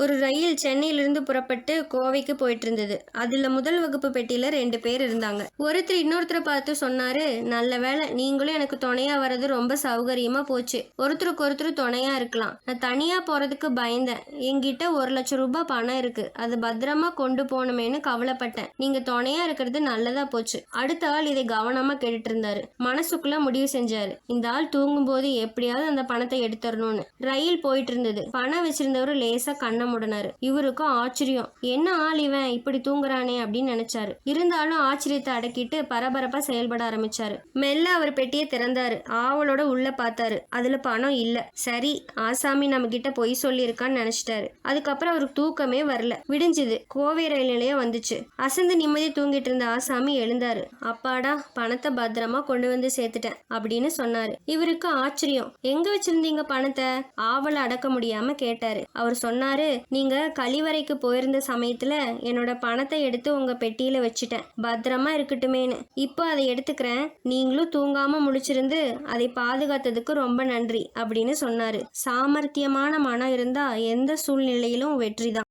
ஒரு ரயில் சென்னையிலிருந்து புறப்பட்டு கோவைக்கு போயிட்டு இருந்தது அதில் முதல் வகுப்பு பெட்டியில் ரெண்டு பேர் இருந்தாங்க. ஒருத்தர் இன்னொருத்தரை பார்த்து சொன்னாரு நல்ல வேளை நீங்களும் எனக்கு துணையா வர்றது ரொம்ப சௌகரியமா போச்சு. ஒருத்தருக்கு ஒருத்தர் துணையா இருக்கலாம். நான் தனியா போறதுக்கு பயந்தேன். என்கிட்ட ஒரு லட்சம் ரூபாய் பணம் இருக்கு. அது பத்திரமா கொண்டு போகணுமேனு கவலைப்பட்டேன். நீங்க துணையா இருக்கிறது நல்லதா போச்சு. அடுத்த ஆள் இதை கவனமா கேட்டுட்டு இருந்தாரு மனசுக்குள்ள முடிவு செஞ்சாரு. இந்த ஆள் தூங்கும்போது எப்படியாவது அந்த பணத்தை எடுத்துடணும்னு. ரயில் போயிட்டு இருந்தது பணம் வச்சிருந்தவரு லேசா கண்ணை முடினாரு இவருக்கும் ஆச்சரியம். என்ன ஆள் இவன்? இப்படி தூங்குறானே அப்படின்னு நினைச்சாரு. இருந்தாலும் ஆச்சரியத்தை அடக்கிட்டு பரபரப்பா செயல்பட ஆரம்பிச்சாரு. மெல்ல அவர் பெட்டியை திறந்தாரு. ஆவலோட உள்ள பார்த்தாரு. அதுல பணம் இல்ல. சரி ஆசாமி நம்ம கிட்ட பொய் சொல்லியிருக்கான்னு நினைச்சிட்டாரு. அதுக்கப்புறம் அவருக்கு தூக்கமே வரல. விடிஞ்சுது. கோவை ரயில் நிலையம் வந்துச்சு. அசந்து நிம்மதி தூங்கிட்டு இருந்த ஆசாமி எழுந்தாரு. அப்பாடா பணத்தை பத்திரமா கொண்டு வந்து சேர்த்துட்டேன் அப்படின்னு சொன்னாரு. இவருக்கு ஆச்சரியம். எங்க வச்சிருந்தீங்க பணத்தை? ஆவலை அடக்க முடியாம கேட்டாரு. அவர் சொன்னாரு நீங்கள் கழிவறைக்கு போயிருந்த சமயத்தில் என்னோட பணத்தை எடுத்து உங்கள் பெட்டியில் வச்சுட்டேன். பத்திரமா இருக்கட்டுமேனு இப்போ அதை எடுத்துக்கிறேன். நீங்களும் தூங்காமல் முழிச்சிருந்து அதை பாதுகாத்ததுக்கு ரொம்ப நன்றி அப்படின்னு சொன்னார். சாமர்த்தியமான மனம் இருந்தால் எந்த சூழ்நிலையிலும் வெற்றி தான்